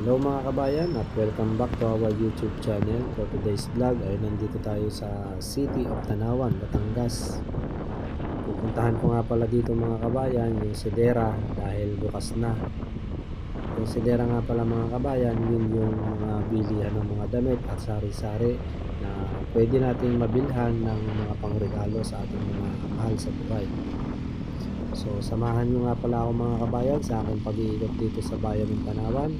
Hello mga kabayan at welcome back to our YouTube channel. For today's vlog ay nandito tayo sa City of Tanawan, Batangas. Pupuntahan ko nga pala dito mga kabayan yung Sidera dahil bukas na. Yung Sidera nga pala mga kabayan, yun yung mga bilihan ng mga damit at sari-sari na pwede nating mabilhan ng mga pangregalo sa ating mga mahal sa buhay. So samahan nyo nga pala ako mga kabayan sa aking pag-iikot dito sa bayan ng Tanawan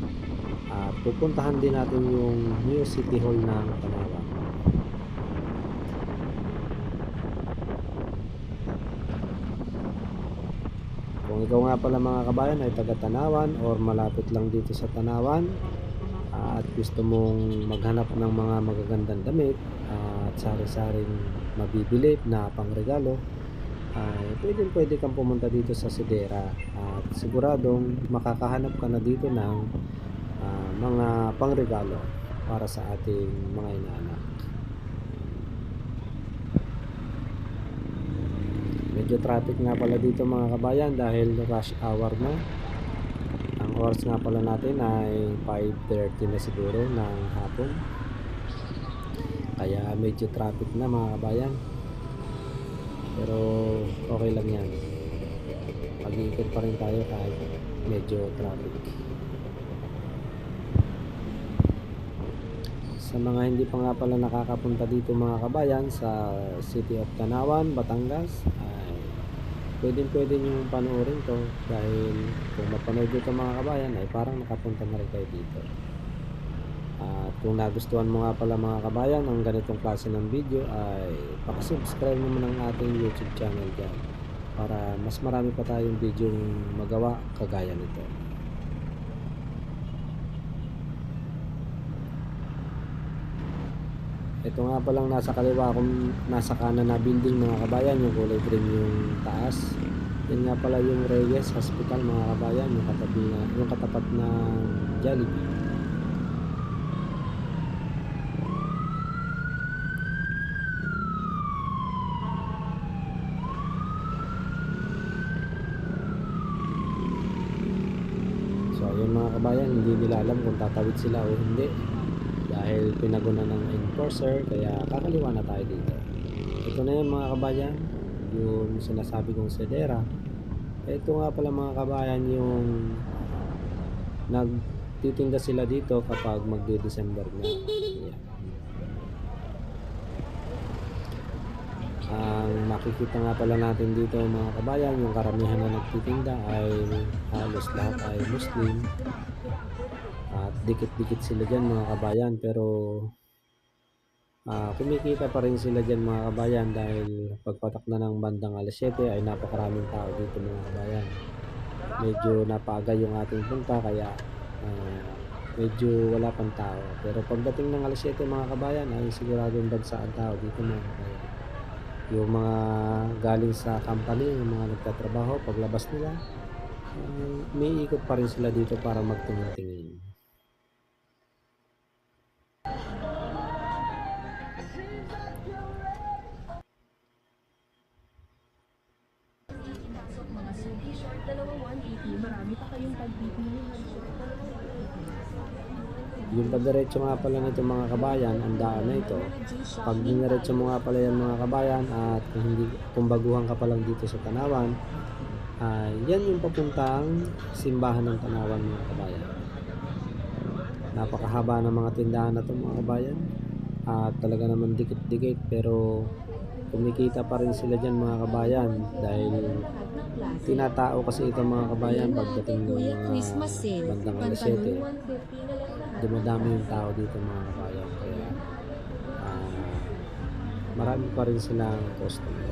at pupuntahan din natin yung New City Hall ng Tanawan. Kung ikaw nga pala mga kabayan ay taga Tanawan or malapit lang dito sa Tanawan at gusto mong maghanap ng mga magagandang damit at sari-saring mabibili na pangregalo ay pwede pwede kang pumunta dito sa Sidera at siguradong makakahanap ka na dito ng mga pangregalo para sa ating mga inaanak. Medyo traffic nga pala dito mga kabayan dahil rush hour na. Ang oras nga pala natin ay 5.30 na siguro ng hapon. Kaya medyo traffic na mga kabayan. Pero okay lang yan. Pag-iikot pa rin tayo kahit medyo traffic. Sa mga hindi pa nga pala nakakapunta dito mga kabayan sa City of Tanawan, Batangas, ay pwedeng pwede nyo panoorin to dahil kung mapanood nyo to mga kabayan ay parang nakapunta na rin kayo dito. At kung nagustuhan mo nga pala mga kabayan ang ganitong klase ng video ay pakisubscribe naman ang ating YouTube channel dyan para mas marami pa tayong video magawa kagaya nito. Ito nga palang nasa kaliwa kung nasa kanan na building mga kabayan, yung kulay green yung taas. Yan nga pala yung Reyes Hospital mga kabayan, yung katabi na, yung katapat na Jollibee. So ayun mga kabayan, hindi nila alam kung tatawid sila o hindi. Dahil pinaguna ng enforcer, kaya kakaliwa na tayo dito. Ito na yun mga kabayan, yung sinasabi kong sedera. Ito nga pala mga kabayan yung nagtitinda sila dito kapag magde-December na. Ang makikita nga pala natin dito mga kabayan, yung karamihan na nagtitinda ay halos lahat ay Muslim. Dikit-dikit sila dyan mga kabayan pero ah, kumikita pa rin sila dyan mga kabayan dahil pagpatak na ng bandang alas 7 ay napakaraming tao dito mga kabayan. Medyo napaga yung ating punta kaya ah, medyo wala pang tao. Pero pagdating ng alas 7 mga kabayan ay siguradong dagsaan tao dito mga kabayan yung mga galing sa company, yung mga nagtatrabaho, paglabas nila, eh, may ikot pa rin sila dito para magtingin-tingin. Yung padiretso nga pala nito mga kabayan, ang daan na ito, pag diniretso mo nga pala yan mga kabayan at kung, hindi, kung baguhan ka pa lang dito sa Tanawan, ay yan yung papuntang simbahan ng Tanawan mga kabayan. Napakahaba ng mga tindahan na ito mga kabayan. At talaga naman dikit-dikit pero kumikita pa rin sila dyan mga kabayan dahil tinatao kasi ito mga kabayan pagdating ng mga bandang alas 7 dumadami yung tao dito mga kabayan. Kaya ah, marami pa rin silang customer.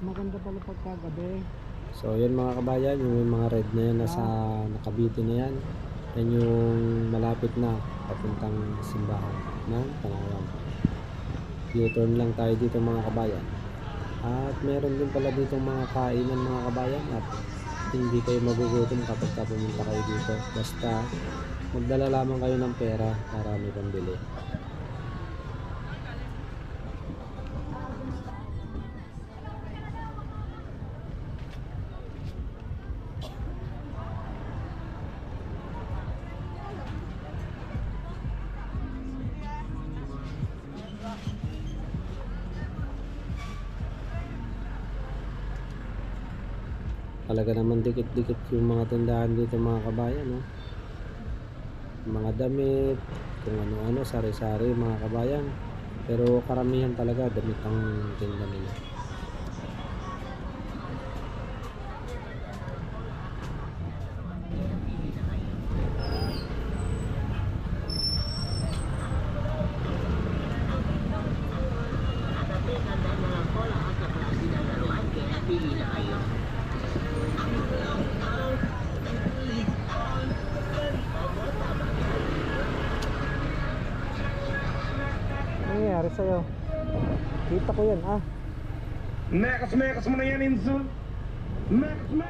Maganda pala pagkagabi. so yun mga kabayan yung mga red na yan nasa nakabiti na yan. Yan yung malapit na papuntang simbahan ng Panawan U-turn lang tayo dito mga kabayan. At meron din pala dito mga kainan mga kabayan at hindi kayo magugutom kapag ka pumunta kayo dito. Basta magdala lamang kayo ng pera para may pambili Talaga naman dikit-dikit yung mga tindahan dito mga kabayan. No? Mga damit, kung ano-ano, sari-sari mga kabayan. Pero karamihan talaga damit ang tinda nila. Sa'yo? Kita ko yan ah. Mekas, mekas mo na yan, Inzo. Mekas, mekas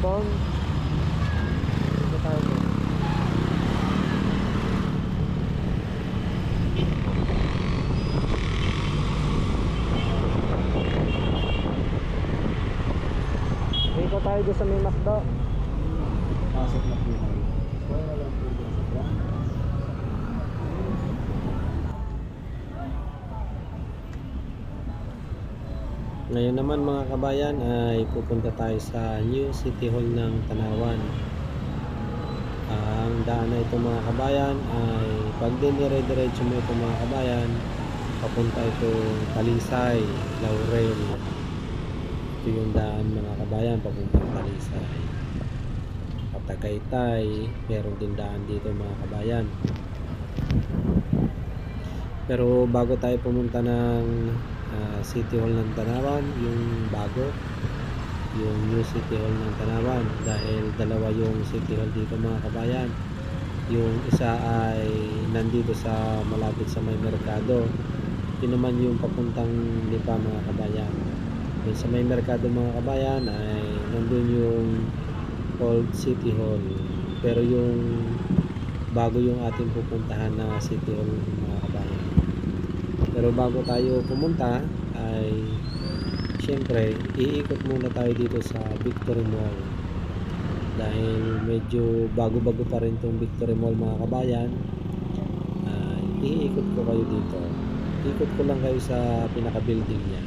doon. Ikot tayo doon. Ikot tayo sa may McDo. Pasok na po tayo. Ngayon naman mga kabayan ay pupunta tayo sa New City Hall ng Tanawan. Ang daan na ito mga kabayan ay pag dinire-diretso mo ito mga kabayan, papunta ito Talisay, Laurel. Ito yung daan mga kabayan papuntang Talisay. Patagaytay, meron din daan dito mga kabayan. Pero bago tayo pumunta ng ah, City Hall ng Tanawan, yung bago, yung New City Hall ng Tanawan dahil dalawa yung City Hall dito mga kabayan. Yung isa ay nandito sa malapit sa may merkado. Yun naman yung papuntang Lipa mga kabayan. Yung sa may merkado mga kabayan ay nandun yung Old City Hall. Pero yung bago yung ating pupuntahan na City Hall mga kabayan. Pero bago tayo pumunta ay syempre iikot muna tayo dito sa Victory Mall. Dahil medyo bago-bago pa rin tong Victory Mall mga kabayan. ay iikot ko kayo dito. Ikot ko lang kayo sa pinaka-building niya.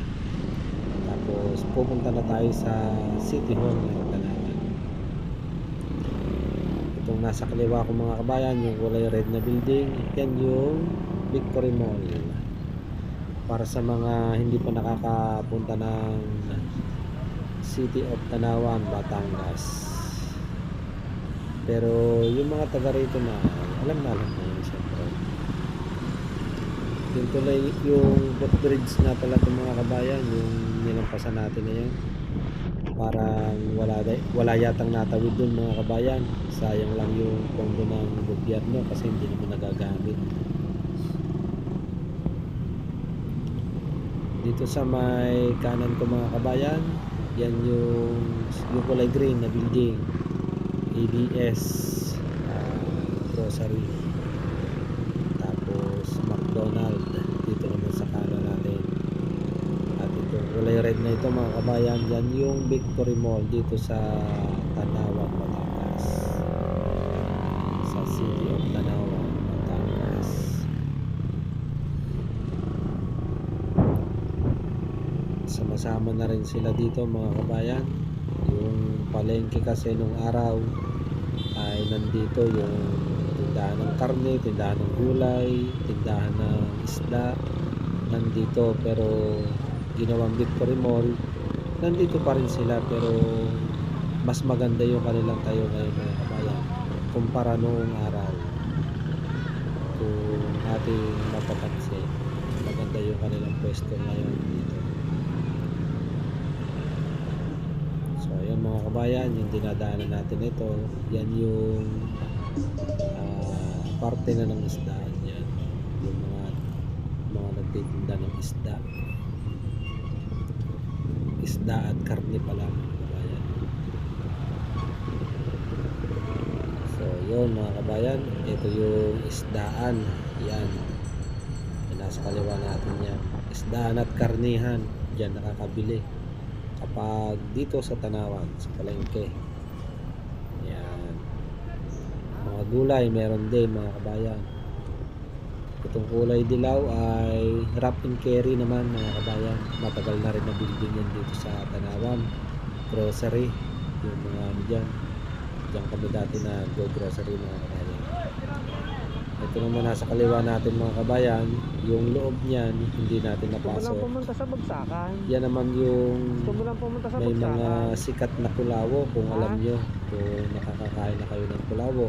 Tapos pupunta na tayo sa City Hall ng Tanawan. Itong nasa kaliwa ko mga kabayan, yung kulay red na building, yan yung Victory Mall para sa mga hindi pa nakakapunta ng City of Tanawan, Batangas. Pero yung mga taga rito na alam na alam na yun syempre. Yung tulay, yung footbridge na pala itong mga kabayan, yung nilampasan natin na yun. Parang wala, wala yatang natawid dun mga kabayan. Sayang lang yung pondo ng gobyerno kasi hindi naman nagagamit. Dito sa may kanan ko mga kabayan yan yung yung kulay green na building. ABS ah, grocery. Tapos McDonald dito naman sa kanan natin. At ito kulay red na ito mga kabayan yan yung Victory Mall dito sa Tanawan Batangas sa City of Tanawan Batangas kasama na rin sila dito mga kabayan. Yung palengke kasi nung araw ay nandito yung tindahan ng karne, tindahan ng gulay, tindahan ng isda nandito. Pero ginawang Victory Mall nandito pa rin sila. Pero mas maganda yung kanilang tayo ngayon mga kabayan kumpara noong araw. Kung ating mapapansin maganda yung kanilang pwesto ngayon dito so ayun mga kabayan yung dinadaanan natin ito yan yung ah, parte na ng isda. Yan. Yung mga mga nagtitinda ng isda. Isda at karne pala mga kabayan. So yun mga kabayan ito yung isdaan. Yan. Nasa kaliwa natin yan. Isdaan at karnihan. Dyan nakakabili kapag dito sa Tanawan sa palengke. Yan. Mga gulay meron din mga kabayan. Itong kulay dilaw ay wrap and carry naman mga kabayan. Matagal na rin na building yan dito sa Tanawan. Grocery yung mga ano dyan. Dyan kami dati na go grocery mga kabayan ito naman nasa kaliwa natin mga kabayan yung loob niyan hindi natin Gusto mo lang napasok pumunta sa bagsakan. yan naman yung Gusto mo lang pumunta sa may mga bagsakan. sikat na kulawo kung Ha? alam nyo kung nakakakain na kayo ng kulawo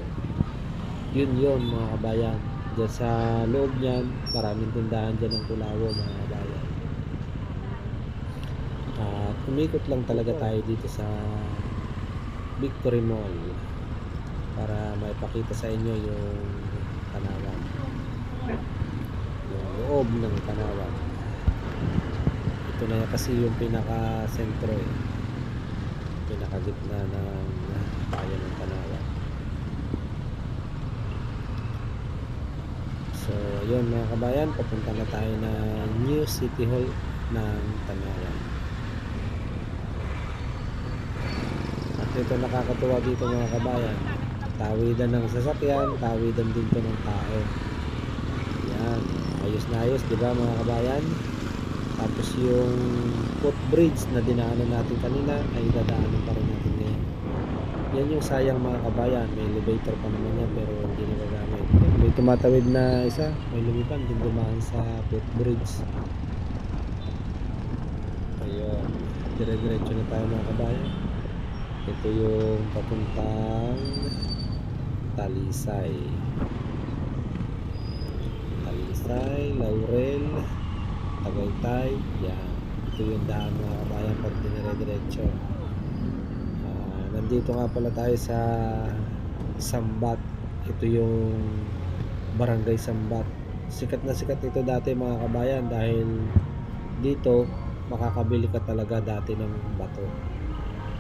yun yun mga kabayan dyan sa loob niyan maraming tindahan dyan ng kulawo mga kabayan at umikot lang talaga tayo dito sa Victory Mall para maipakita sa inyo yung Tanawan. Yung loob ng Tanawan. Ito na kasi yung pinaka sentro eh. Pinaka gitna ng bayan ng Tanawan. So yun mga kabayan papunta na tayo na New City Hall ng Tanawan. At ito nakakatuwa dito mga kabayan tawidan ng sasakyan tawidan din to ng tao. Yan ayos na ayos di ba mga kabayan? Tapos yung footbridge na dinaanan natin kanina ay dadaanan pa rin natin ngayon. Yan yung sayang mga kabayan. May elevator pa naman yan pero hindi na gagamit may tumatawid na isa may lumipad din dumaan sa footbridge. Ayun dire-diretso na tayo mga kabayan. Ito yung papuntang Talisay. Talisay, Laurel Tagaytay. Yan. Ito yung daan mga kabayan pag dinire-diretso. Ah, nandito nga pala tayo sa Sambat. Ito yung barangay Sambat. Sikat na sikat ito dati mga kabayan dahil dito makakabili ka talaga dati ng bato.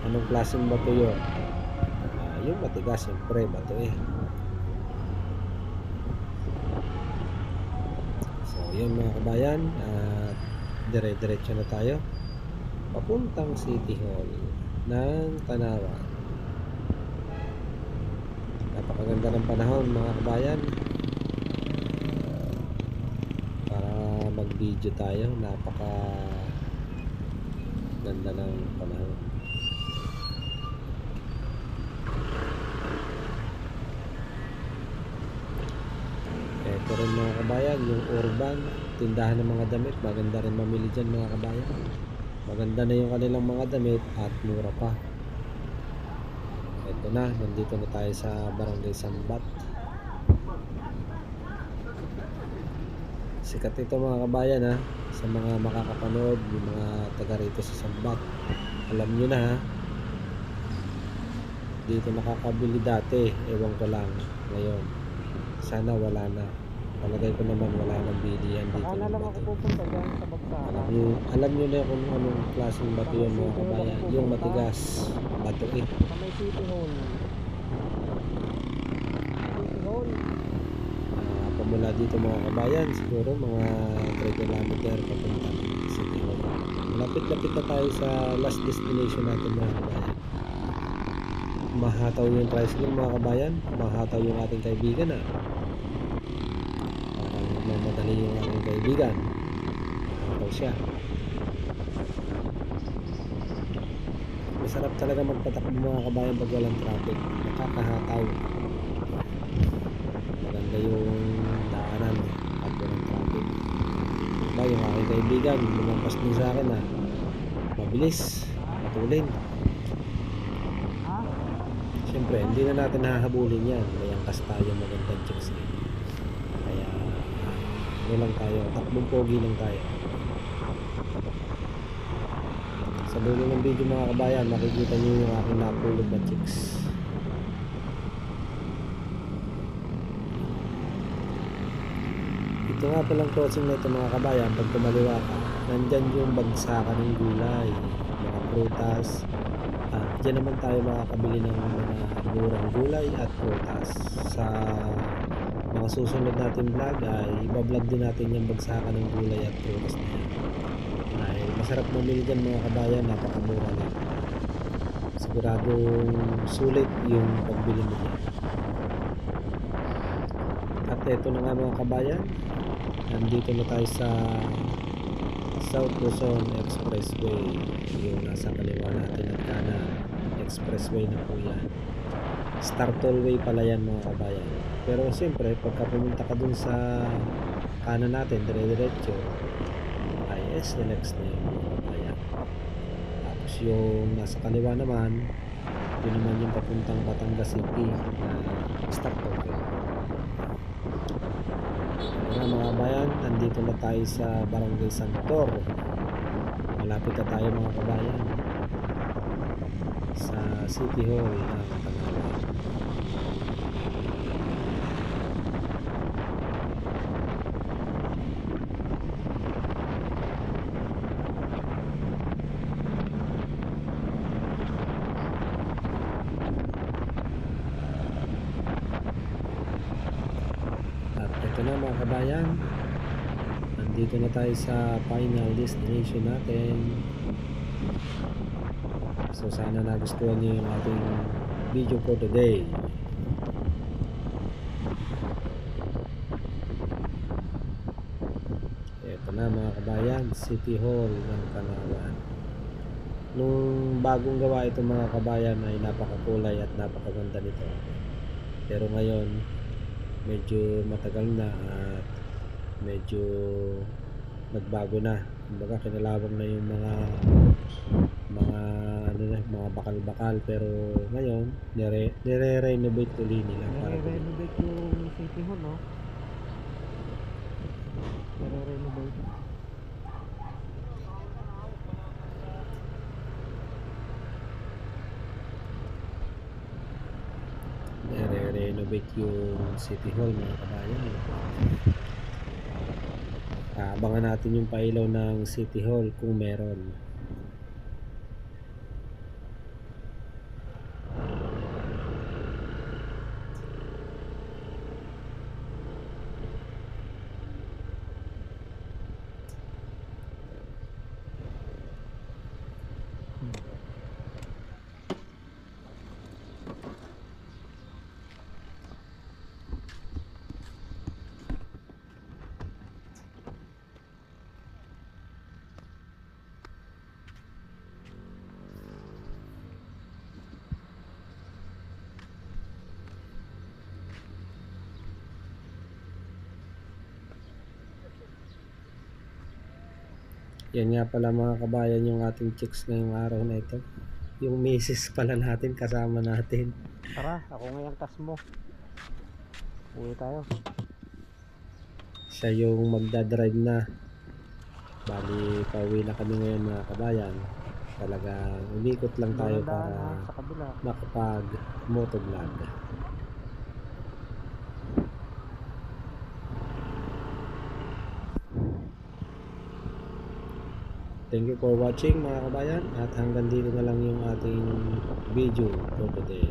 Anong klaseng bato yun yung matigas siyempre bato eh so yun mga kabayan at dire-diretso na tayo papuntang City Hall ng Tanawan napakaganda ng panahon mga kabayan. Para mag video tayo napaka ganda ng panahon Ito rin mga kabayan, yung urban, tindahan ng mga damit, maganda rin mamili dyan mga kabayan. Maganda na yung kanilang mga damit at mura pa. Ito na, nandito na tayo sa Barangay Sambat. Sikat ito mga kabayan ha, sa mga makakapanood, yung mga taga rito sa Sambat. Alam nyo na ha, dito nakakabili dati, ewan ko lang ngayon. Sana wala na. Palagay ko naman wala nang bilihan dito. Saka na ng lang ako pupunta dyan sa Alam bagsakan. nyo, alam nyo na kung anong klaseng bato yun mga kabayan. Yung matigas, bato eh. Sa may City Hall. City Hall. Ah, pamula dito mga kabayan, siguro mga 3 kilometer papunta sa Tihon. Malapit-lapit na tayo sa last destination natin mga kabayan. Mahataw yung tricycle mga kabayan. Mahataw yung ating kaibigan ah. Yung ating kaibigan. Mahataw siya. Masarap talaga magpatakbo mga kabayan pag walang traffic. Nakakahataw. Maganda yung daanan pag walang traffic. Ba, yung aking kaibigan, lumampas din sa akin ah. Mabilis, matulin. Siyempre, hindi na natin hahabulin yan. May angkas tayo magandang chicks eh. Ano lang tayo, takbong pogi lang tayo. Sa dulo ng video mga kabayan, makikita niyo yung aking napulog na chicks. Ito nga palang crossing na ito mga kabayan, pag tumaliwa ka, nandyan yung bagsakan ng gulay, mga prutas, at dyan naman tayo makakabili ng mga murang gulay at prutas. Sa mga susunod natin vlog ay ibablog din natin yung bagsakan ng gulay at prutas na yan. Ay masarap mamili dyan mga kabayan, napakamura lang. Siguradong sulit yung pagbili mo dyan. At eto na nga mga kabayan, nandito na tayo sa South Luzon Expressway yung nasa kaliwa natin at kanan expressway na po yan Star Tollway pala yan mga kabayan pero siyempre pagka pumunta ka dun sa kanan natin dire-diretso ay SLX na yun mga kabayan tapos yung nasa kaliwa naman yun naman yung papuntang Batangas City na Star Tollway mga mga bayan, nandito na tayo sa Barangay Santor. Malapit na tayo mga kabayan sa City Hall. ng Panawan. At na mga kabayan, nandito na tayo sa final destination natin. So sana nagustuhan niyo yung ating video for today. Ito na mga kabayan, City Hall ng Palawan. Nung bagong gawa ito mga kabayan ay napakakulay at napakaganda nito. Pero ngayon, medyo matagal na at medyo nagbago na. Kumbaga kinalawang na yung mga mga ano na, mga bakal-bakal pero ngayon nire, nire-renovate uli nila para Nire-renovate yung City Hall, no? Nire-renovate. Nire-renovate yung City Hall mga kabayan. Abangan natin yung pailaw ng City Hall kung meron. Yan nga pala mga kabayan yung ating chicks ngayong araw na ito. Yung misis pala natin kasama natin. Tara, ako ngayong kas mo. Uwi tayo. Siya yung magdadrive na. Bali, pauwi na kami ngayon mga kabayan. Talagang umikot lang tayo para makapag motovlog. Thank you for watching mga kabayan at hanggang dito na lang yung ating video for today.